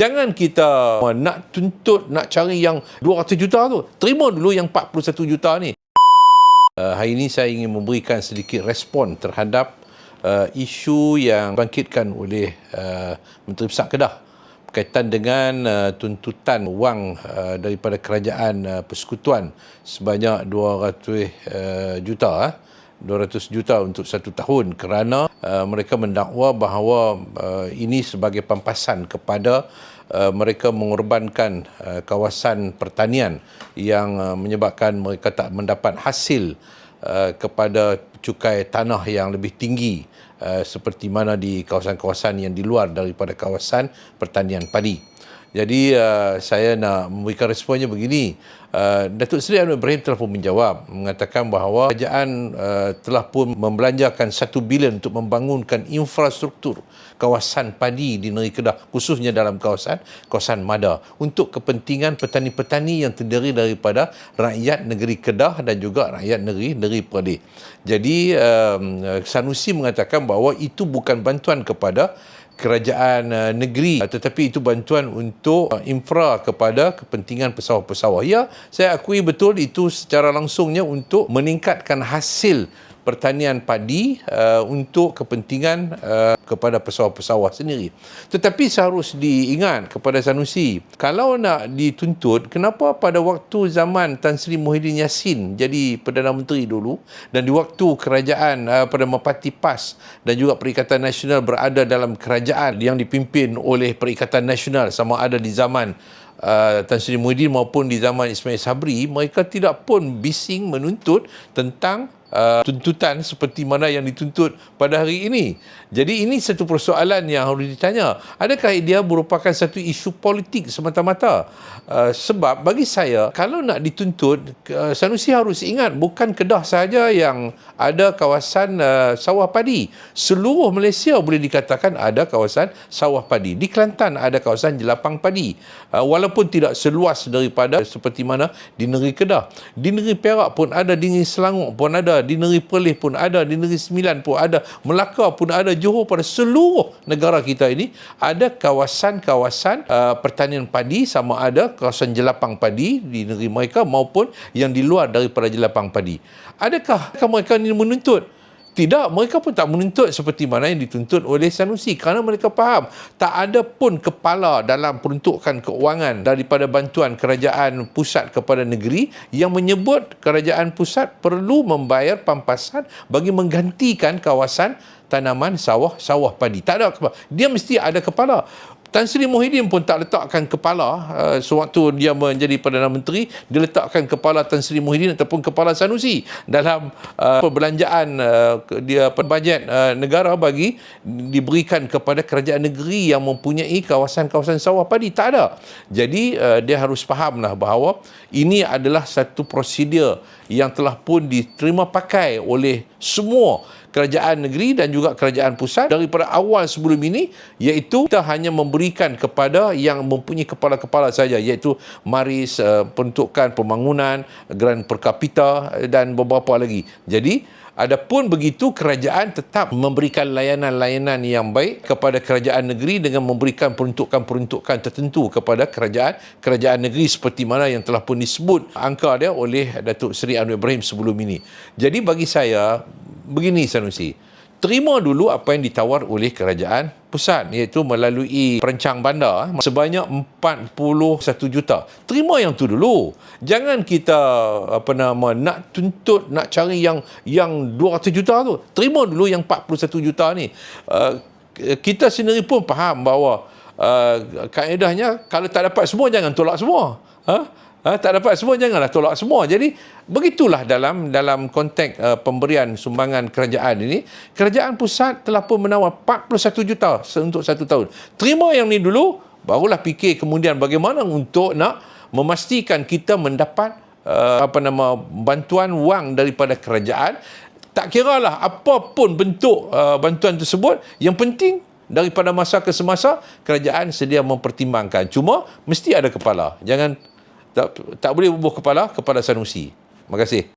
Jangan kita nak tuntut, nak cari yang 200 juta tu. Terima dulu yang 41 juta ni. Uh, hari ini saya ingin memberikan sedikit respon terhadap uh, isu yang bangkitkan oleh uh, Menteri Besar Kedah berkaitan dengan uh, tuntutan wang uh, daripada kerajaan uh, persekutuan sebanyak 200 uh, juta. Uh. 200 juta untuk satu tahun kerana uh, mereka mendakwa bahawa uh, ini sebagai pampasan kepada uh, mereka mengorbankan uh, kawasan pertanian yang uh, menyebabkan mereka tak mendapat hasil uh, kepada cukai tanah yang lebih tinggi uh, seperti mana di kawasan-kawasan yang di luar daripada kawasan pertanian padi. Jadi uh, saya nak memberikan responnya begini. Uh, Datuk Seri Anwar Ibrahim telah pun menjawab mengatakan bahawa kerajaan uh, telah pun membelanjakan 1 bilion untuk membangunkan infrastruktur kawasan padi di negeri Kedah khususnya dalam kawasan kawasan Mada untuk kepentingan petani-petani yang terdiri daripada rakyat negeri Kedah dan juga rakyat negeri negeri Perlis. Jadi um, Sanusi mengatakan bahawa itu bukan bantuan kepada kerajaan uh, negeri uh, tetapi itu bantuan untuk uh, infra kepada kepentingan pesawah-pesawah. Ya, saya akui betul itu secara langsungnya untuk meningkatkan hasil pertanian padi uh, untuk kepentingan uh, kepada pesawah-pesawah sendiri. Tetapi seharus diingat kepada Sanusi, kalau nak dituntut, kenapa pada waktu zaman Tan Sri Muhyiddin Yassin jadi Perdana Menteri dulu dan di waktu kerajaan uh, pada Mapati PAS dan juga Perikatan Nasional berada dalam kerajaan yang dipimpin oleh Perikatan Nasional sama ada di zaman uh, Tan Sri Muhyiddin maupun di zaman Ismail Sabri, mereka tidak pun bising menuntut tentang uh, tuntutan seperti mana yang dituntut pada hari ini. Jadi ini satu persoalan yang harus ditanya. Adakah dia merupakan satu isu politik semata-mata? Uh, sebab bagi saya, kalau nak dituntut, uh, Sanusi harus ingat bukan Kedah sahaja yang ada kawasan uh, sawah padi. Seluruh Malaysia boleh dikatakan ada kawasan sawah padi. Di Kelantan ada kawasan jelapang padi. Uh, walaupun tidak seluas daripada seperti mana di negeri Kedah. Di negeri Perak pun ada, di negeri Selangor pun ada, di negeri Perlis pun ada, di negeri Sembilan pun ada, Melaka pun ada, Johor pada seluruh negara kita ini ada kawasan-kawasan uh, pertanian padi sama ada kawasan jelapang padi di negeri mereka maupun yang di luar daripada jelapang padi. Adakah mereka ini menuntut tidak, mereka pun tak menuntut seperti mana yang dituntut oleh Sanusi kerana mereka faham tak ada pun kepala dalam peruntukan keuangan daripada bantuan kerajaan pusat kepada negeri yang menyebut kerajaan pusat perlu membayar pampasan bagi menggantikan kawasan tanaman sawah sawah padi. Tak ada kepala. Dia mesti ada kepala. Tan Sri Muhyiddin pun tak letakkan kepala uh, sewaktu dia menjadi Perdana Menteri dia letakkan kepala Tan Sri Muhyiddin ataupun kepala Sanusi dalam uh, perbelanjaan uh, dia bajet uh, negara bagi diberikan kepada kerajaan negeri yang mempunyai kawasan-kawasan sawah padi. Tak ada. Jadi uh, dia harus fahamlah bahawa ini adalah satu prosedur yang telah pun diterima pakai oleh semua kerajaan negeri dan juga kerajaan pusat daripada awal sebelum ini iaitu kita hanya memberikan kepada yang mempunyai kepala-kepala saja iaitu maris uh, peruntukan pembangunan geran per kapita dan beberapa lagi jadi Adapun begitu kerajaan tetap memberikan layanan-layanan yang baik kepada kerajaan negeri dengan memberikan peruntukan-peruntukan tertentu kepada kerajaan kerajaan negeri seperti mana yang telah pun disebut angka dia oleh Datuk Seri Anwar Ibrahim sebelum ini. Jadi bagi saya begini Sanusi. Terima dulu apa yang ditawar oleh kerajaan pusat iaitu melalui perancang bandar sebanyak 41 juta. Terima yang tu dulu. Jangan kita apa nama nak tuntut nak cari yang yang 200 juta tu. Terima dulu yang 41 juta ni. Uh, kita sendiri pun faham bahawa uh, kaedahnya kalau tak dapat semua jangan tolak semua. Ha? Ha, tak dapat semua janganlah tolak semua. Jadi begitulah dalam dalam konteks uh, pemberian sumbangan kerajaan ini, kerajaan pusat telah pun menawar 41 juta untuk satu tahun. Terima yang ni dulu, barulah fikir kemudian bagaimana untuk nak memastikan kita mendapat uh, apa nama bantuan wang daripada kerajaan. Tak kiralah apapun bentuk uh, bantuan tersebut, yang penting daripada masa ke semasa kerajaan sedia mempertimbangkan. Cuma mesti ada kepala. Jangan tak, tak boleh bubuh kepala kepada Sanusi. Terima kasih.